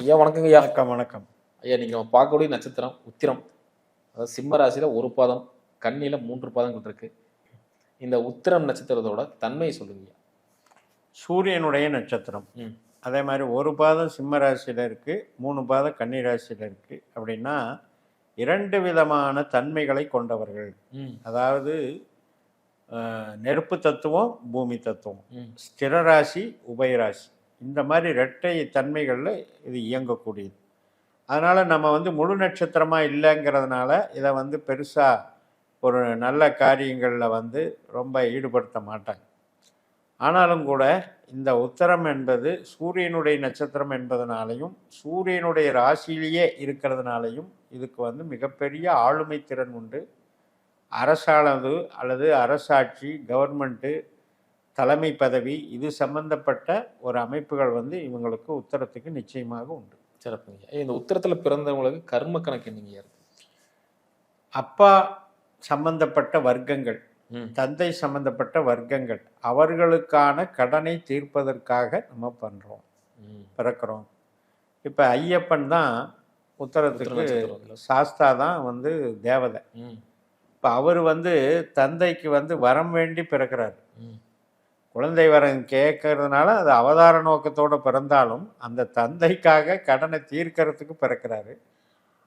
ஐயா வணக்கங்க ஐயா வணக்கம் வணக்கம். ஐயா நீங்க நம்ம பார்க்கக்கூடிய நட்சத்திரம் உத்திரம். அதாவது சிம்ம ராசியில ஒரு பாதம் கன்னியில மூன்று பாதங்கள் இருக்கு இந்த உத்திரம் நட்சத்திரத்தோட தன்மையை சொல்லுங்க சூரியனுடைய நட்சத்திரம். அதே மாதிரி ஒரு பாதம் சிம்ம ராசியில் இருக்குது மூணு பாதம் கன்னி ராசியில் இருக்குது அப்படின்னா இரண்டு விதமான தன்மைகளை கொண்டவர்கள். அதாவது நெருப்பு தத்துவம் பூமி தத்துவம். ம். ஸ்திர ராசி உபயராசி இந்த மாதிரி இரட்டை தன்மைகளில் இது இயங்கக்கூடியது. அதனால் நம்ம வந்து முழு நட்சத்திரமாக இல்லைங்கிறதுனால இதை வந்து பெருசாக ஒரு நல்ல காரியங்களில் வந்து ரொம்ப ஈடுபடுத்த மாட்டாங்க. ஆனாலும் கூட இந்த உத்தரம் என்பது சூரியனுடைய நட்சத்திரம் என்பதனாலையும் சூரியனுடைய ராசியிலேயே இருக்கிறதுனாலையும் இதுக்கு வந்து மிகப்பெரிய ஆளுமை திறன் உண்டு. அரசானது அல்லது அரசாட்சி கவர்மெண்ட்டு தலைமை பதவி இது சம்பந்தப்பட்ட ஒரு அமைப்புகள் வந்து இவங்களுக்கு உத்தரத்துக்கு நிச்சயமாக உண்டு. சிறப்புங்க இந்த உத்திரத்துல பிறந்தவங்களுக்கு கர்ம கணக்கு என்னங்க அப்பா சம்பந்தப்பட்ட வர்க்கங்கள் தந்தை சம்பந்தப்பட்ட வர்க்கங்கள் அவர்களுக்கான கடனை தீர்ப்பதற்காக நம்ம பண்ணுறோம் பிறக்கிறோம். இப்போ ஐயப்பன் தான் உத்திர உத்தரத்துக்கு சாஸ்தா தான் வந்து தேவதை. இப்போ அவர் வந்து தந்தைக்கு வந்து வரம் வேண்டி பிறக்கிறார். குழந்தை வரம் கேட்கறதுனால அது அவதார நோக்கத்தோடு பிறந்தாலும் அந்த தந்தைக்காக கடனை தீர்க்கறதுக்கு பிறக்கிறாரு.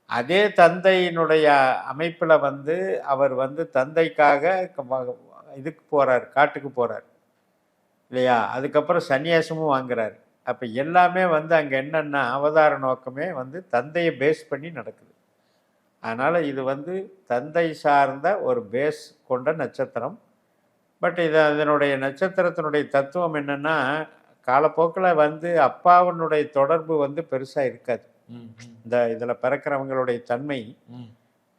அதே தந்தையினுடைய அமைப்பில் வந்து அவர் வந்து தந்தைக்காக இதுக்கு போகிறார் காட்டுக்கு போகிறார் இல்லையா? அதுக்கப்புறம் சன்னியாசமும் வாங்குறாரு. அப்போ எல்லாமே வந்து அங்கே என்னென்னா அவதார நோக்கமே வந்து தந்தையை பேஸ் பண்ணி நடக்குது. அதனால் இது வந்து தந்தை சார்ந்த ஒரு பேஸ் கொண்ட நட்சத்திரம். பட் இது அதனுடைய நட்சத்திரத்தினுடைய தத்துவம் என்னென்னா காலப்போக்கில் வந்து அப்பாவினுடைய தொடர்பு வந்து பெருசாக இருக்காது. இந்த இதில் பிறக்கிறவங்களுடைய தன்மை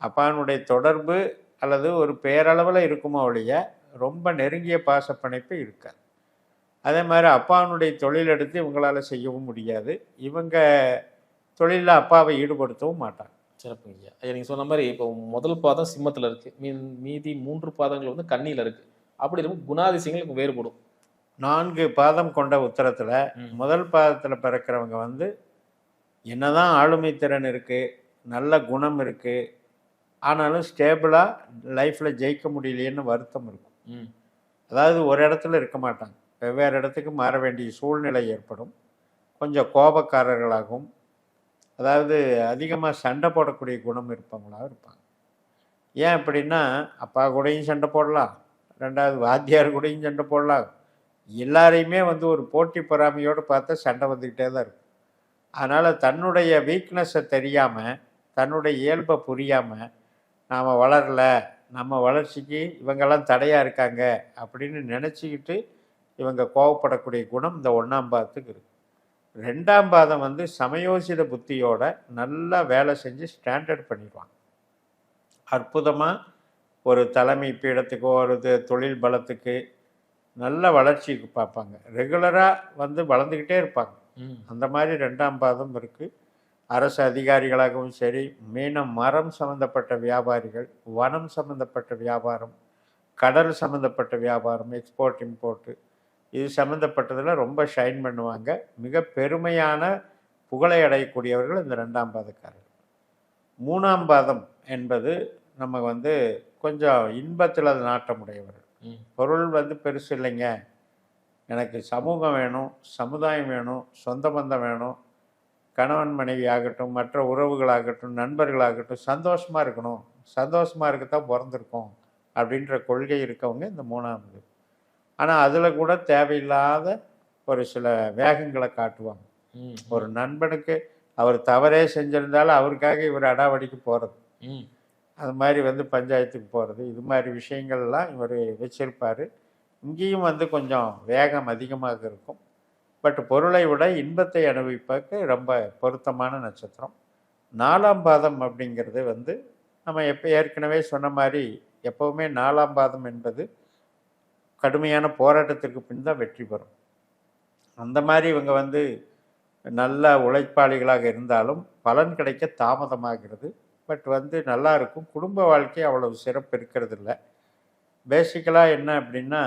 அப்பாவினுடைய தொடர்பு அல்லது ஒரு பேரளவில் இருக்குமோ ஒழிய ரொம்ப நெருங்கிய பாச பிணைப்பு இருக்காது. அதே மாதிரி அப்பாவினுடைய தொழில் எடுத்து இவங்களால செய்யவும் முடியாது. இவங்க தொழிலில் அப்பாவை ஈடுபடுத்தவும் மாட்டாங்க. சிறப்புங்க ஐயா. ஐயா நீங்க சொன்ன மாதிரி இப்போ முதல் பாதம் சிம்மத்துல இருக்கு. மீ- மீதி மூன்று பாதங்கள் வந்து கன்னியில இருக்கு. அப்படி இருக்கும் குணாதிசயங்களுக்கு வேறுபடும். நான்கு பாதம் கொண்ட உத்தரத்தில். முதல் பாதத்தில் பிறக்கிறவங்க வந்து என்னதான் ஆளுமை திறன் இருக்குது நல்ல குணம் இருக்குது ஆனாலும் ஸ்டேபிளாக லைஃப்பில் ஜெயிக்க முடியலையேன்னு வருத்தம் இருக்கும். அதாவது ஒரு இடத்துல இருக்க மாட்டாங்க. வெவ்வேறு இடத்துக்கு மாற வேண்டிய சூழ்நிலை ஏற்படும். கொஞ்சம் கோபக்காரர்களாகவும் அதாவது அதிகமாக சண்டை போடக்கூடிய குணம் இருப்பவங்களாக இருப்பாங்க. ஏன் அப்படின்னா அப்பா கூடயும் சண்டை போடலாம். ரெண்டாவது வாத்தியார் கூடயும் சண்டை போடலாம். எல்லாரையுமே வந்து ஒரு போட்டி பொறாமையோடு பார்த்தா சண்டை வந்துக்கிட்டே தான் இருக்கும். அதனால் தன்னுடைய வீக்னஸை தெரியாமல் தன்னுடைய இயல்பை புரியாமல் நாம் வளரல நம்ம வளர்ச்சிக்கு இவங்கெல்லாம் தடையாக இருக்காங்க அப்படின்னு நினச்சிக்கிட்டு இவங்க கோவப்படக்கூடிய குணம் இந்த ஒன்றாம் பாதத்துக்கு இருக்குது ரெண்டாம் பாதம் வந்து சமயோசித புத்தியோட நல்லா வேலை செஞ்சு ஸ்டாண்டர்ட் பண்ணிடுவாங்க. அற்புதமாக ஒரு தலைமை பீடத்துக்கோ ஒரு தொழில் பலத்துக்கு நல்ல வளர்ச்சிக்கு பார்ப்பாங்க ரெகுலராக வந்து வளர்ந்துக்கிட்டே இருப்பாங்க. அந்த மாதிரி ரெண்டாம் பாதம் இருக்குது அரசு அதிகாரிகளாகவும் சரி மீனம் மரம் சம்மந்தப்பட்ட வியாபாரிகள் வனம் சம்மந்தப்பட்ட வியாபாரம் கடல் சம்மந்தப்பட்ட வியாபாரம் எக்ஸ்போர்ட் இம்போர்ட்டு இது சம்மந்தப்பட்டதில் ரொம்ப ஷைன் பண்ணுவாங்க. மிக பெருமையான புகழை அடையக்கூடியவர்கள் இந்த ரெண்டாம் பாதக்காரர்கள். மூணாம் பாதம் என்பது நம்ம வந்து கொஞ்சம் இன்பத்தில் நாட்டமுடையவர்கள் ம். பொருள் வந்து பெருசு இல்லைங்க. எனக்கு சமூகம் வேணும் சமுதாயம் வேணும் சொந்த பந்தம் வேணும். கணவன் மனைவி ஆகட்டும் மற்ற உறவுகளாகட்டும் நண்பர்களாகட்டும் சந்தோஷமாக இருக்கணும். சந்தோஷமாக இருக்கத்தான் பிறந்திருக்கோம் அப்படின்ற கொள்கை இருக்கவங்க இந்த மூணாவது. ஆனால் அதில் கூட தேவையில்லாத ஒரு சில வேகங்களை காட்டுவாங்க. ஒரு நண்பனுக்கு அவர் தவறே செஞ்சிருந்தாலும் அவருக்காக இவர் அடாவடிக்கு போகிறது ம். அது மாதிரி வந்து பஞ்சாயத்துக்கு போகிறது இது மாதிரி விஷயங்கள்லாம் இவர் வச்சிருப்பார். இங்கேயும் வந்து கொஞ்சம் வேகம் அதிகமாக இருக்கும். பட் பொருளை விட இன்பத்தை அனுபவிப்பதற்கு ரொம்ப பொருத்தமான நட்சத்திரம். நாலாம் பாதம் அப்படிங்கிறது வந்து நம்ம எப்போ ஏற்கனவே சொன்ன மாதிரி எப்போவுமே நாலாம் பாதம் என்பது கடுமையான போராட்டத்திற்கு பின் தான் வெற்றி பெறும். அந்த மாதிரி இவங்க வந்து நல்ல உழைப்பாளிகளாக இருந்தாலும் பலன் கிடைக்க தாமதமாகிறது. பட் வந்து நல்லா இருக்கும். குடும்ப வாழ்க்கை அவ்வளவு சிறப்பு இருக்கிறது இல்லை பேசிக்கலாக என்ன அப்படின்னா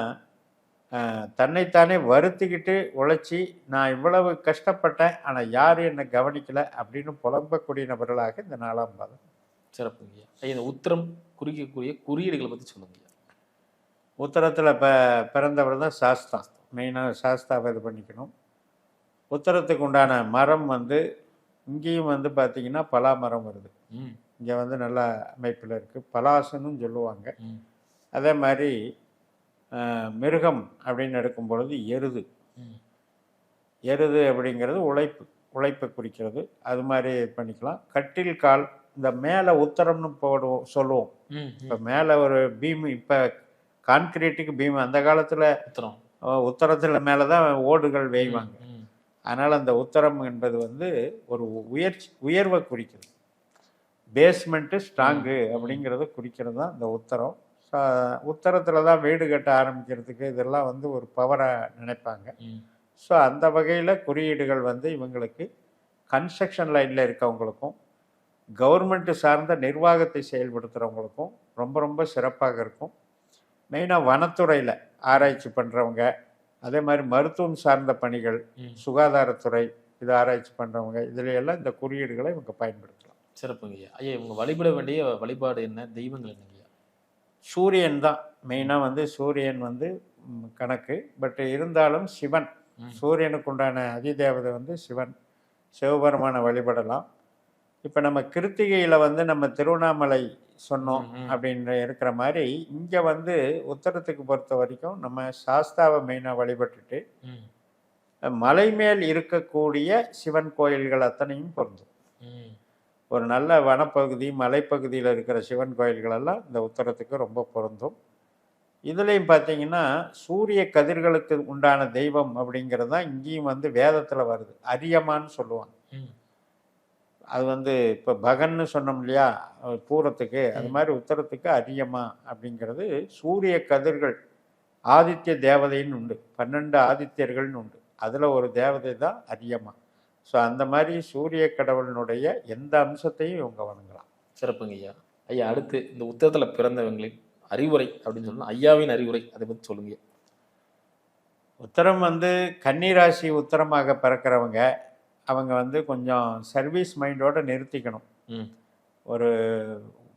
தன்னைத்தானே வருத்திக்கிட்டு உழைச்சி நான் இவ்வளவு கஷ்டப்பட்டேன் ஆனால் யாரும் என்னை கவனிக்கல அப்படின்னு புலம்பக்கூடிய நபர்களாக இந்த நாலாம் பாதம். சிறப்புங்கய்யா இந்த உத்திரம் குறிக்கக்கூடிய குறியீடுகளை பத்தி சொல்லுங்க உத்தரத்தில் இப்போ பிறந்தவர் தான் சாஸ்தா. மெயினாக சாஸ்தாவை இது பண்ணிக்கணும். உத்தரத்துக்கு உண்டான மரம் வந்து இங்கேயும் வந்து பார்த்திங்கன்னா பலா மரம் வருது. ம். இங்கே வந்து நல்ல அமைப்பில் இருக்குது பலாசனும் சொல்லுவாங்க. அதே மாதிரி மிருகம் அப்படின்னு எடுக்கும் பொழுது எருது. எருது அப்படிங்கிறது உழைப்பு. உழைப்பை குறிக்கிறது. அது மாதிரி பண்ணிக்கலாம். கட்டில் கால் இந்த மேலே உத்தரம்னு போடுவோம் சொல்லுவோம். இப்போ மேலே ஒரு பீம் இப்போ கான்கிரீட்டுக்கு பீம் அந்த காலத்தில் உத்திரம். உத்தரத்தில் மேலே தான் ஓடுகள் வேய்வாங்க. அதனால் அந்த உத்தரம் என்பது வந்து ஒரு உயர்ச்சி உயர்வை குறிக்கிறது. பேஸ்மெண்ட்டு ஸ்ட்ராங்கு அப்படிங்கிறத குறிக்கிறது தான் இந்த உத்தரம். உத்தரத்தில் தான் வீடு கட்ட ஆரம்பிக்கிறதுக்கு இதெல்லாம் வந்து ஒரு பவரை நினைப்பாங்க. ஸோ அந்த வகையில் குறியீடுகள் வந்து இவங்களுக்கு கன்ஸ்ட்ரக்ஷன் லைனில் இருக்கவங்களுக்கும் கவர்மெண்ட்டு சார்ந்த நிர்வாகத்தை செயல்படுத்துகிறவங்களுக்கும் ரொம்ப ரொம்ப சிறப்பாக இருக்கும். மெயினாக வனத்துறையில் ஆராய்ச்சி பண்ணுறவங்க அதே மாதிரி மருத்துவம் சார்ந்த பணிகள் சுகாதாரத்துறை இது ஆராய்ச்சி பண்ணுறவங்க இதில் எல்லாம் இந்த குறியீடுகளை இவங்க பயன்படுத்தலாம் சிறப்புங்கய்யா ஐயா. இவங்க வழிபட வேண்டிய வழிபாடு என்ன? தெய்வங்கள் என்னங்கய்யா சூரியன் தான். மெயினாக வந்து சூரியன் வந்து கணக்கு. பட் இருந்தாலும் சிவன். சூரியனுக்கு உண்டான அதிதேவதை வந்து சிவன். சிவபெருமானை வழிபடலாம். இப்போ நம்ம கிருத்திகையில் வந்து நம்ம திருவண்ணாமலை சொன்னோம். அப்படின்னு இருக்கிற மாதிரி இங்கே வந்து உத்தரத்துக்கு பொறுத்த வரைக்கும் நம்ம சாஸ்தாவை மெயினாக வழிபட்டுட்டு மலை மேல் இருக்கக்கூடிய சிவன் கோயில்கள் அத்தனையும் பொருந்தும். ஒரு நல்ல வனப்பகுதி மலைப்பகுதியில் இருக்கிற சிவன் கோயில்களெல்லாம் இந்த உத்தரத்துக்கு ரொம்ப பொருந்தும். இதுலேயும் பார்த்தீங்கன்னா சூரிய கதிர்களுக்கு உண்டான தெய்வம் அப்படிங்கிறது தான் இங்கேயும் வந்து வேதத்தில் வருது. அரியமான்னு சொல்லுவாங்க. அது வந்து இப்போ பகன்னு சொன்னோம் இல்லையா பூரத்துக்கு அது. மாதிரி உத்தரத்துக்கு அரியமா அப்படிங்கிறது சூரிய கதிர்கள் ஆதித்ய தேவதைன்னு உண்டு. பன்னெண்டு ஆதித்யர்கள்னு உண்டு. அதில் ஒரு தேவதை தான் அரியமா. ஸோ அந்த மாதிரி சூரிய கடவுளினுடைய எந்த அம்சத்தையும் இவங்க வணங்கலாம் சிறப்புங்கய்யா ஐயா. அடுத்து இந்த உத்தரத்துல பிறந்தவங்களின் அறிவுரை அப்படின்னு சொன்னா ஐயாவின் அறிவுரை அதை பத்தி சொல்லுங்க உத்தரம் வந்து கன்னிராசி உத்தரமாக பிறக்கிறவங்க அவங்க வந்து கொஞ்சம் சர்வீஸ் மைண்டோட நிறுத்திக்கணும். ஒரு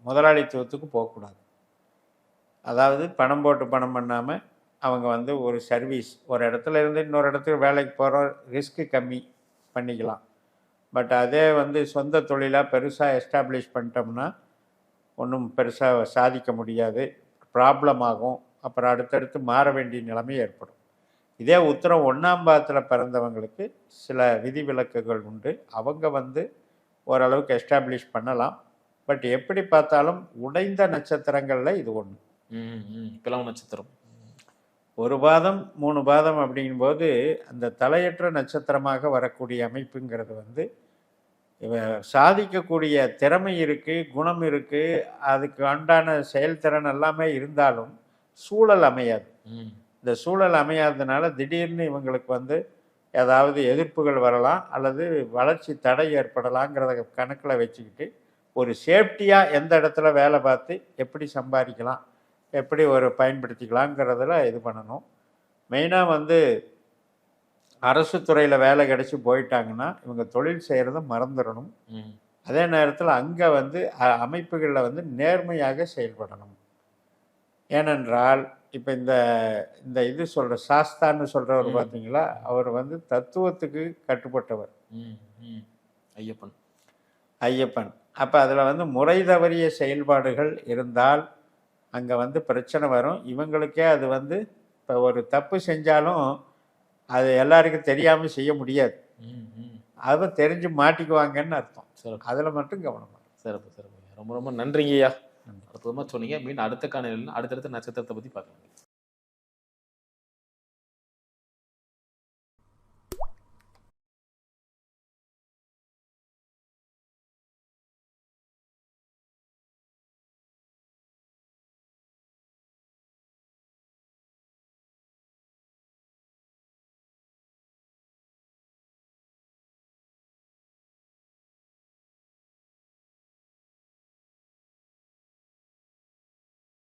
முதலாளித்துவத்துக்கு போகக்கூடாது. அதாவது பணம் போட்டு பணம் பண்ணாமல் அவங்க வந்து ஒரு சர்வீஸ் ஒரு இடத்துல இருந்து இன்னொரு இடத்துக்கு வேலைக்கு போகிற ரிஸ்க்கு கம்மி. பண்ணிக்கலாம். பட் அதே வந்து சொந்த தொழிலாக பெருசாக எஸ்டாப்ளிஷ் பண்ணிட்டோம்னா ஒன்றும் பெருசாக சாதிக்க முடியாது. ப்ராப்ளம் ஆகும். அப்புறம் அடுத்தடுத்து மாற வேண்டிய நிலைமை ஏற்படும். இதே உத்தரம் ஒன்றாம் பாதத்தில் பிறந்தவங்களுக்கு சில விதிவிலக்குகள் உண்டு. அவங்க வந்து ஓரளவுக்கு எஸ்டாப்ளிஷ் பண்ணலாம். பட் எப்படி பார்த்தாலும் உடைந்த நட்சத்திரங்களில் இது ஒன்று ம். பிளவு நட்சத்திரம். ஒரு பாதம் மூணு பாதம் அப்படிங்கும்போது அந்த தலையற்ற நட்சத்திரமாக வரக்கூடிய அமைப்புங்கிறது வந்து இவ சாதிக்கக்கூடிய திறமை இருக்குது குணம் இருக்குது அதுக்கு உண்டான செயல்திறன் எல்லாமே இருந்தாலும் சூழல் அமையாது. இந்த சூழல் அமையாததுனால திடீர்னு இவங்களுக்கு வந்து ஏதாவது எதிர்ப்புகள் வரலாம் அல்லது வளர்ச்சி தடை ஏற்படலாங்கிறத கணக்கில் வச்சுக்கிட்டு ஒரு சேஃப்டியாக எந்த இடத்துல வேலை பார்த்து எப்படி சம்பாதிக்கலாம் எப்படி ஒரு பயன்படுத்திக்கலாங்கிறதுல இது பண்ணணும். மெயினாக வந்து அரசு துறையில் வேலை கிடச்சி போயிட்டாங்கன்னா இவங்க தொழில் செய்கிறத மறந்துடணும். அதே நேரத்தில் அங்கே வந்து அமைப்புகளில் வந்து நேர்மையாக செயல்படணும். ஏனென்றால் இப்போ இந்த இந்த இது சொல்கிற சாஸ்தான்னு சொல்கிறவர். பார்த்தீங்களா அவர் வந்து தத்துவத்துக்கு கட்டுப்பட்டவர். ஐயப்பன். ஐயப்பன். அப்போ அதில் வந்து முறை தவறிய செயல்பாடுகள் இருந்தால் அங்கே வந்து பிரச்சனை வரும். இவங்களுக்கே அது வந்து இப்போ ஒரு தப்பு செஞ்சாலும் அது எல்லாருக்கும் தெரியாமல் செய்ய முடியாது. அதை தெரிஞ்சு மாட்டிக்குவாங்கன்னு அர்த்தம். சிறப்பு. அதில் மட்டும் கவனமாக சிறப்பு சிறப்பு ரொம்ப ரொம்ப நன்றிங்கய்யா. நன்றி. அற்புதமா சொன்னீங்க. மீண்டும் அடுத்த காணொலியில் அடுத்தடுத்த நட்சத்திரத்தை பத்தி பார்க்கலாம்.